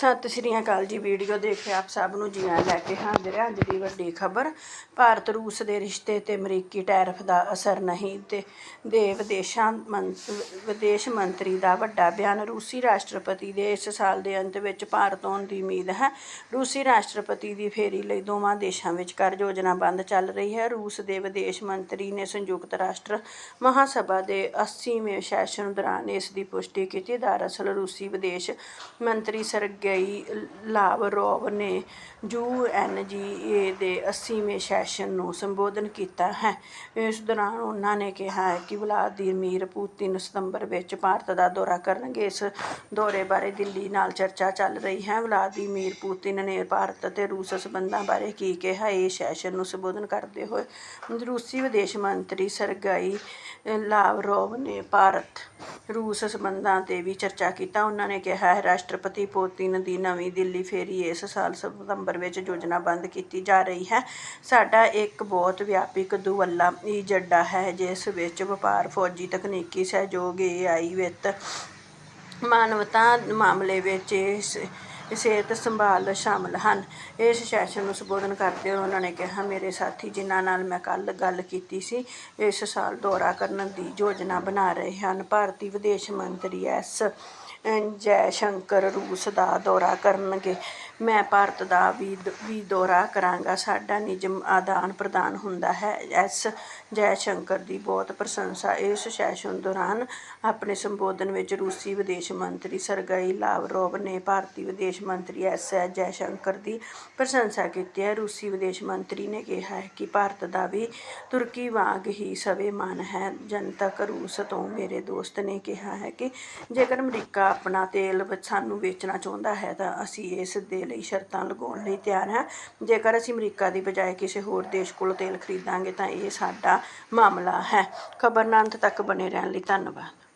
ਸਤਿ ਸ਼੍ਰੀ ਅਕਾਲ ਜੀ ਵੀਡੀਓ ਦੇਖ ਆਪ ਸਭ ਨੂੰ ਜੀ ਆਇਆਂ ਲੈ ਕੇ ਹਾਜ਼ਰ ਹਾਂ ਅੱਜ ਦੀ ਵੱਡੀ ਖਬਰ। ਭਾਰਤ ਰੂਸ ਦੇ ਰਿਸ਼ਤੇ ਤੇ ਅਮਰੀਕੀ ਟੈਰਫ ਦਾ ਅਸਰ ਨਹੀਂ ਤੇ ਦੇ ਵਿਦੇਸ਼ਾਂ ਵਿਦੇਸ਼ ਮੰਤਰੀ ਦਾ ਵੱਡਾ ਬਿਆਨ। ਰੂਸੀ ਰਾਸ਼ਟਰਪਤੀ ਦੇ ਇਸ ਸਾਲ ਦੇ ਅੰਤ ਵਿੱਚ ਭਾਰਤ ਆਉਣ ਦੀ ਉਮੀਦ ਹੈ। ਰੂਸੀ ਰਾਸ਼ਟਰਪਤੀ ਦੀ ਫੇਰੀ ਲਈ ਦੋਵਾਂ ਦੇਸ਼ਾਂ ਵਿਚਕਾਰ ਯੋਜਨਾ ਬੰਦ ਚੱਲ ਰਹੀ ਹੈ। ਰੂਸ ਦੇ ਵਿਦੇਸ਼ ਮੰਤਰੀ ਨੇ ਸੰਯੁਕਤ ਰਾਸ਼ਟਰ ਮਹਾਸਭਾ ਦੇ 80ਵੇਂ ਸੈਸ਼ਨ ਦੌਰਾਨ ਇਸ ਦੀ ਪੁਸ਼ਟੀ ਕੀਤੀ। ਦਰਅਸਲ ਰੂਸੀ ਵਿਦੇਸ਼ ਮੰਤਰੀ ਸਰਗੇ ਗਈ ਲਾਵਰੋਵ ਨੇ ਯੂ ਐਨ ਜੀ ਏ ਦੇ 80ਵੇਂ ਸੈਸ਼ਨ ਨੂੰ ਸੰਬੋਧਨ ਕੀਤਾ ਹੈ। ਇਸ ਦੌਰਾਨ ਉਹਨਾਂ ਨੇ ਕਿਹਾ ਹੈ ਕਿ ਵਲਾਦੀਮੀਰ ਪੁਤਿਨ ਸਤੰਬਰ ਵਿੱਚ ਭਾਰਤ ਦਾ ਦੌਰਾ ਕਰਨਗੇ। ਇਸ ਦੌਰੇ ਬਾਰੇ ਦਿੱਲੀ ਨਾਲ ਚਰਚਾ ਚੱਲ ਰਹੀ ਹੈ। ਵਲਾਦੀਮੀਰ ਪੁਤਿਨ ਨੇ ਭਾਰਤ ਅਤੇ ਰੂਸ ਸਬੰਧਾਂ ਬਾਰੇ ਕੀ ਕਿਹਾ, ਇਹ ਸੈਸ਼ਨ ਨੂੰ ਸੰਬੋਧਨ ਕਰਦੇ ਹੋਏ ਰੂਸੀ ਵਿਦੇਸ਼ ਮੰਤਰੀ ਸਰਗਾਈ ਲਾਵਰੋਵ ਨੇ ਭਾਰਤ ਰੂਸ ਸਬੰਧਾਂ ਤੇ ਵੀ ਚਰਚਾ ਕੀਤਾ। ਉਹਨਾਂ ਨੇ ਕਿਹਾ ਹੈ ਰਾਸ਼ਟਰਪਤੀ ਪੁਤਿਨ ਦੀ ਨਵੀਂ ਦਿੱਲੀ ਫੇਰੀ ਇਸ ਸਾਲ ਸਤੰਬਰ ਵਿੱਚ ਯੋਜਨਾਬੰਦ ਕੀਤੀ ਜਾ ਰਹੀ ਹੈ। ਸਾਡਾ ਇੱਕ ਬਹੁਤ ਵਿਆਪਕ ਦੁਵੱਲਾ ਏਜੰਡਾ ਹੈ, ਜਿਸ ਵਿੱਚ ਵਪਾਰ, ਫੌਜੀ ਤਕਨੀਕੀ ਸਹਿਯੋਗ, ਏ ਆਈ ਵਿੱਤ ਮਾਨਵਤਾ ਮਾਮਲੇ ਵਿੱਚ ਇਸ ਸਿਹਤ ਸੰਭਾਲ ਸ਼ਾਮਲ ਹਨ। ਇਸ ਸੈਸ਼ਨ ਨੂੰ ਸੰਬੋਧਨ ਕਰਦੇ ਹੋਏ ਉਹਨਾਂ ਨੇ ਕਿਹਾ, ਮੇਰੇ ਸਾਥੀ, ਜਿਨ੍ਹਾਂ ਨਾਲ ਮੈਂ ਕੱਲ ਗੱਲ ਕੀਤੀ ਸੀ, ਇਸ ਸਾਲ ਦੌਰਾ ਕਰਨ ਦੀ ਯੋਜਨਾ ਬਣਾ ਰਹੇ ਹਨ। ਭਾਰਤੀ ਵਿਦੇਸ਼ ਮੰਤਰੀ ਐਸ. ਜੈ ਸ਼ੰਕਰ ਰੂਸ ਦਾ ਦੌਰਾ ਕਰਨਗੇ। ਮੈਂ ਭਾਰਤ ਦਾ ਵੀ ਦ- ਵੀ ਦੌਰਾ ਕਰਾਂਗਾ। ਸਾਡਾ ਨਿਯਮ ਆਦਾਨ ਪ੍ਰਦਾਨ ਹੁੰਦਾ ਹੈ। ਐਸ ਜੈ ਸ਼ੰਕਰ ਦੀ ਬਹੁਤ ਪ੍ਰਸ਼ੰਸਾ। ਇਸ ਸੈਸ਼ਨ ਦੌਰਾਨ ਆਪਣੇ ਸੰਬੋਧਨ ਵਿੱਚ ਰੂਸੀ ਵਿਦੇਸ਼ ਮੰਤਰੀ ਸਰਗਈ ਲਾਵਰੋਵ ਨੇ ਭਾਰਤੀ ਵਿਦੇਸ਼ ਮੰਤਰੀ ਐਸ ਜੈ ਸ਼ੰਕਰ ਦੀ ਪ੍ਰਸ਼ੰਸਾ ਕੀਤੀ ਹੈ। ਰੂਸੀ ਵਿਦੇਸ਼ ਮੰਤਰੀ ਨੇ ਕਿਹਾ ਹੈ ਕਿ ਭਾਰਤ ਦਾ ਵੀ ਤੁਰਕੀ ਵਾਂਗ ਹੀ ਸਵੇਮਾਨ ਹੈ। ਜਨਤਕ ਰੂਸ ਤੋਂ ਮੇਰੇ ਦੋਸਤ ਨੇ ਕਿਹਾ ਹੈ ਕਿ ਜੇਕਰ ਅਮਰੀਕਾ ਆਪਣਾ ਤੇਲ ਸਾਨੂੰ ਵੇਚਣਾ ਚਾਹੁੰਦਾ ਹੈ ਤਾਂ ਅਸੀਂ ਇਸ ਦੇ ਲਈ ਸ਼ਰਤਾਂ ਲਗਾਉਣ ਲਈ ਤਿਆਰ ਹਾਂ। ਜੇਕਰ ਅਸੀਂ ਅਮਰੀਕਾ ਦੀ ਬਜਾਏ ਕਿਸੇ ਹੋਰ ਦੇਸ਼ ਕੋਲੋਂ ਤੇਲ ਖਰੀਦਾਂਗੇ ਤਾਂ ਇਹ ਸਾਡਾ ਮਾਮਲਾ ਹੈ। ਖਬਰ ਨਾਲ ਅੰਤ ਤੱਕ ਬਨੇ ਰਹਿਣ ਲਈ ਧੰਨਵਾਦ।